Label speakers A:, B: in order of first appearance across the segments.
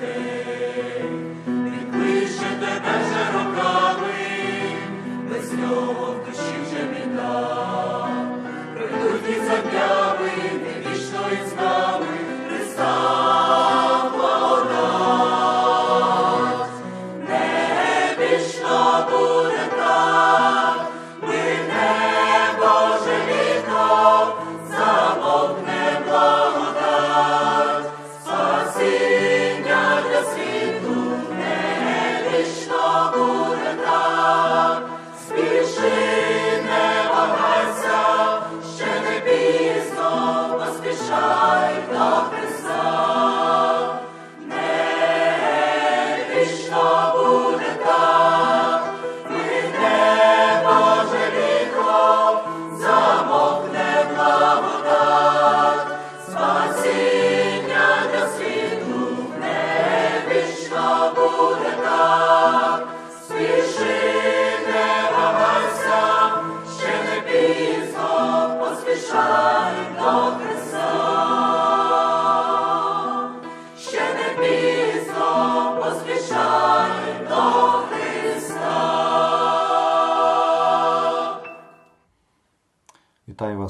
A: своїх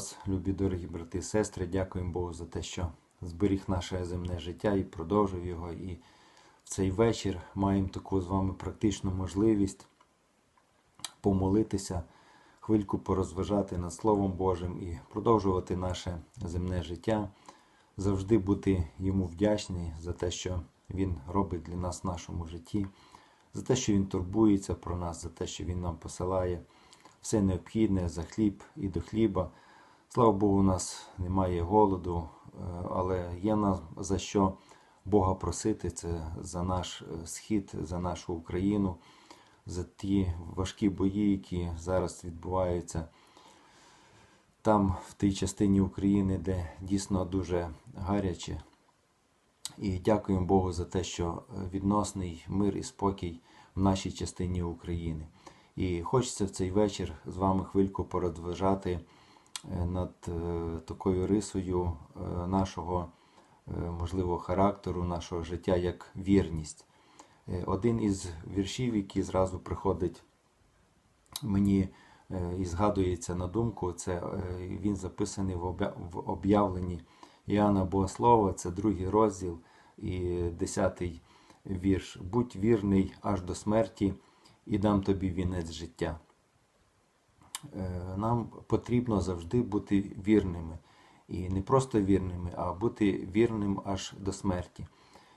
B: вас, любі дорогі брати і сестри. Дякуємо Богу за те, що зберіг наше земне життя і продовжив його. І в цей вечір маємо таку з вами практичну можливість помолитися, хвильку порозважати над Словом Божим і продовжувати наше земне життя, завжди бути йому вдячні за те, що Він робить для нас в нашому житті, за те, що Він турбується про нас, за те, що Він нам посилає все необхідне за хліб і до хліба. Слава Богу, у нас немає голоду, е, але є нам за що Бога просити. Це за наш е, схід, за нашу Україну, за ті важкі бої, які зараз відбуваються там, в тій частині України, де дійсно дуже гаряче. І дякуємо Богу за те, що відносний мир і спокій в нашій частині України. І хочеться в цей вечір з вами хвильку порозважати над е, такою рисою е, нашого, е, можливо, характеру, нашого життя як вірність. Е, Один із віршів, який зразу приходить мені е, і згадується на думку, це е, він записаний в об'явленні Іоанна Богослова, це другий розділ і десятий вірш. Будь вірний аж до смерті, і дам тобі вінець життя. Е, Нам потрібно завжди бути вірними. І не просто вірними, а бути вірним аж до смерті.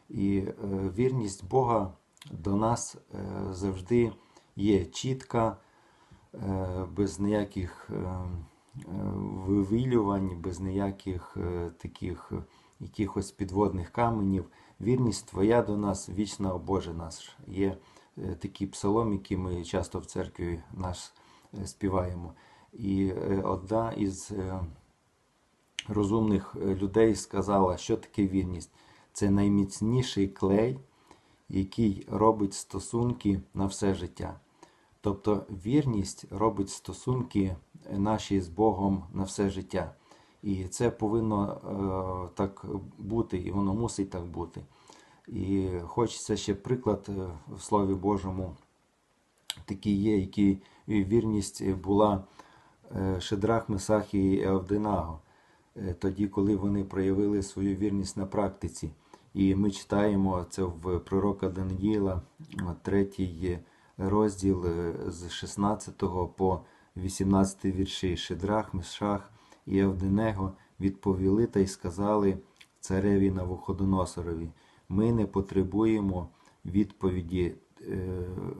B: І е, вірність Бога до нас е, завжди є чітка, без ніяких вивілювань, без ніяких таких якихось підводних каменів. Вірність Твоя до нас вічна, о Боже наш. Є такий псалом, який ми часто в церкві наш співаємо. І е, одна із е, розумних е, людей сказала, що таке вірність. Це найміцніший клей, який робить стосунки на все життя. Тобто вірність робить стосунки наші з Богом на все життя. І це повинно е, так бути, і воно мусить так бути. І хочеться ще приклад в Слові Божому такий є, який вірність була е, Шедрах, Месах і Евдинаго, е, тоді, коли вони проявили свою вірність на практиці. І ми читаємо це в пророка Даниїла, третій розділ е, з 16 по 18 вірші. Шедрах, Мешах і Евдинего відповіли та й сказали цареві Навуходоносорові. Ми не потребуємо відповіді, е,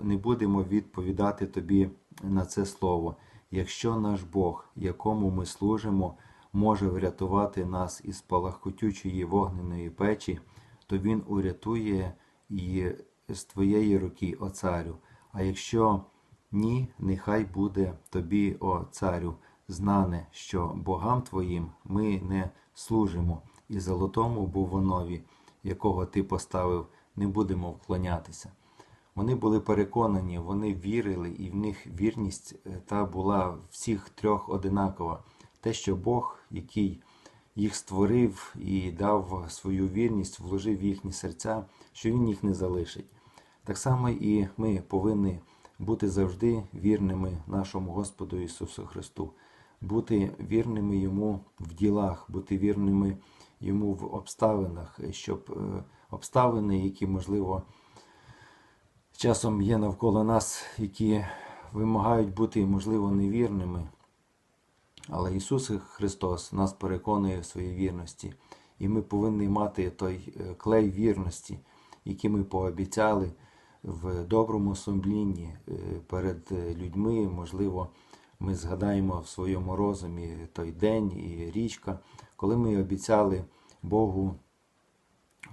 B: не будемо відповідати тобі на це слово. Якщо наш Бог, якому ми служимо, може врятувати нас із палахкотючої вогненої печі, то Він урятує і з твоєї руки, о царю. А якщо ні, нехай буде тобі, о царю, знане, що богам твоїм ми не служимо, і золотому бувонові, якого ти поставив, не будемо вклонятися. Вони були переконані, вони вірили, і в них вірність е, та була всіх трьох одинакова. Те, що Бог, який їх створив і дав свою вірність, вложив в їхні серця, що Він їх не залишить. Так само і ми повинні бути завжди вірними нашому Господу Ісусу Христу, бути вірними Йому в ділах, бути вірними Йому в обставинах, щоб е, обставини, які, можливо, часом є навколо нас, які вимагають бути, можливо, невірними. Але Ісус Христос нас переконує в своїй вірності, і ми повинні мати той е, клей вірності, який ми пообіцяли в доброму сумлінні е, перед е, людьми. Можливо, ми згадаємо в своєму розумі той день і річка, коли ми обіцяли Богу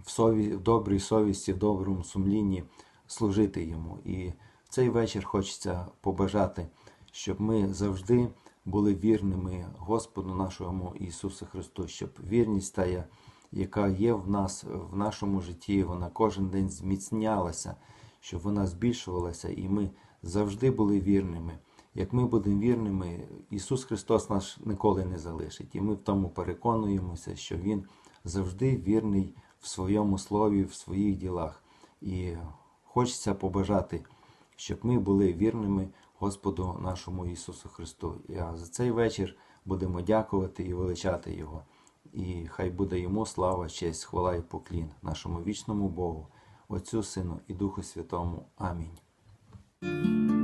B: в, сові... в добрій совісті, в доброму сумлінні служити Йому. І в цей вечір хочеться побажати, щоб ми завжди були вірними Господу нашому Ісусу Христу, щоб вірність та, яка є в нас в нашому житті, вона кожен день зміцнялася, щоб вона збільшувалася, і ми завжди були вірними. Як ми будемо вірними, Ісус Христос нас ніколи не залишить. І ми в тому переконуємося, що Він завжди вірний в своєму слові, в своїх ділах. І хочеться побажати, щоб ми були вірними Господу нашому Ісусу Христу. І за цей вечір будемо дякувати і величати Його. І хай буде йому слава, честь, хвала і поклін, нашому вічному Богу, Отцю Сину і Духу Святому. Амінь.